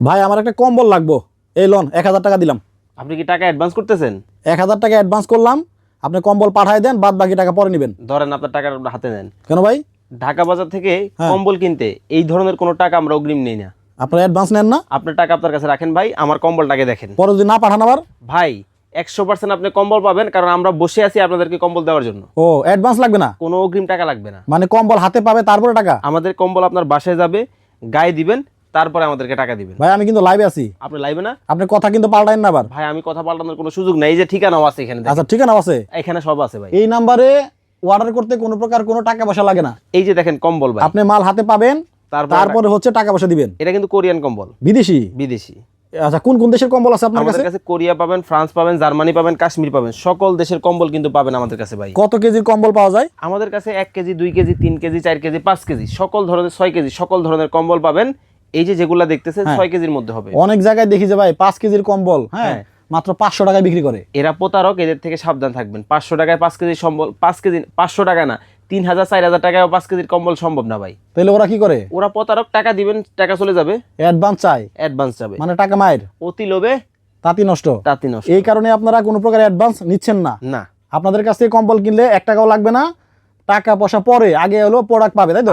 ভাই আমার একটা কম্বল লাগবো। এই লোন এক হাজার টাকা দিলাম। আপনি কি টাকা অ্যাডভান্স করতেছেন? এক হাজার টাকা অ্যাডভান্স করলাম আপনি কম্বল পাঠাই দেন বাদ বাকি টাকা পরে নেবেন। ধরেন আপনার টাকা হাতে নেন। কেন ভাই? ঢাকা বাজার থেকে হ্যাঁ। কম্বল কিনতে এই ধরনের কোনো টাকা আমরা অগ্রিম নেই না। আপনার অ্যাডভান্স নেন না? আপনার টাকা আপনার কাছে রাখেন ভাই আমার কম্বলটাকে দেখেন। পরে যদি না পাঠান আবার? ভাই একশো পার্সেন্ট আপনি কম্বল পাবেন কারণ আমরা বসে আছি আপনাদেরকে কম্বল দেওয়ার জন্য। ও অ্যাডভান্স লাগবে না? কোনো অগ্রিম টাকা লাগবে না। মানে কম্বল হাতে পাবে তারপরে টাকা? আমাদের কম্বল আপনার বাসায় যাবে গায়ে দিবেন তারপরে আমাদেরকে টাকা দিবেন। ভাই আমি কিন্তু লাইভে আছি। আপনি লাইভে না? আপনি কথা কিন্তু পাল্টাইন না আবার। ভাই আমি কথা পাল্টানোর কোনো সুযোগ নাই। যে ঠিকানাও আছে এখানে আচ্ছা ঠিকানা আছে? এখানে সব আছে ভাই। এই নাম্বারে অর্ডার করতে কোনো প্রকার কোনো টাকা পয়সা লাগে না। এই যে দেখেন কম্বল ভাই। আপনি মাল হাতে পাবেন তারপরে হচ্ছে টাকা পয়সা দিবেন। এটা কিন্তু কোরিয়ান কম্বল। বিদেশি? বিদেশি। আচ্ছা কোন কোন দেশের কম্বল আছে আপনার কাছে? আমাদের কাছে কোরিয়া পাবেন ফ্রান্স পাবেন জার্মানি পাবেন কাশ্মীর পাবেন। সকল দেশের কম্বল কিন্তু পাবেন আমাদের কাছে ভাই। কত কেজির কম্বল পাওয়া যায়? আমাদের কাছে এক কেজি দুই কেজি তিন কেজি চার কেজি পাঁচ কেজি সকল ধরনের ছয় কেজি সকল ধরনের কম্বল পাবেন। এই যে যেগুলা দেখতেছেন হ্যাঁ। ছয় কেজির মধ্যে হবে। অনেক জায়গায় দেখি যে ভাই পাঁচ কেজির কম্বল হ্যাঁ হ্যাঁ। মাত্র পাঁচশো টাকায় বিক্রি করে। এরা প্রতারক এদের থেকে সাবধান থাকবেন। পাঁচশো টাকায় পাঁচ কেজি সম্বল পাঁচ কেজি পাঁচশো টাকা না তিন হাজার চার হাজার টাকায় পাঁচ কেজির কম্বল সম্ভব না ভাই। তাহলে ওরা কি করে? ওরা প্রতারক টাকা দিবেন টাকা চলে যাবে। অ্যাডভান্স চাই অ্যাডভান্স যাবে। মানে টাকা মায়ের। অতি লোভে তাঁতি নষ্ট। তাঁতি নষ্ট। এই কারণে আপনারা কোনো প্রকার অ্যাডভান্স নিচ্ছেন না। না। আপনাদের কাছ থেকে কম্বল কিনলে এক টাকাও লাগবে না। টাকা পয়সা পরে আগে হলো প্রোডাক্ট পাবে তাই তো?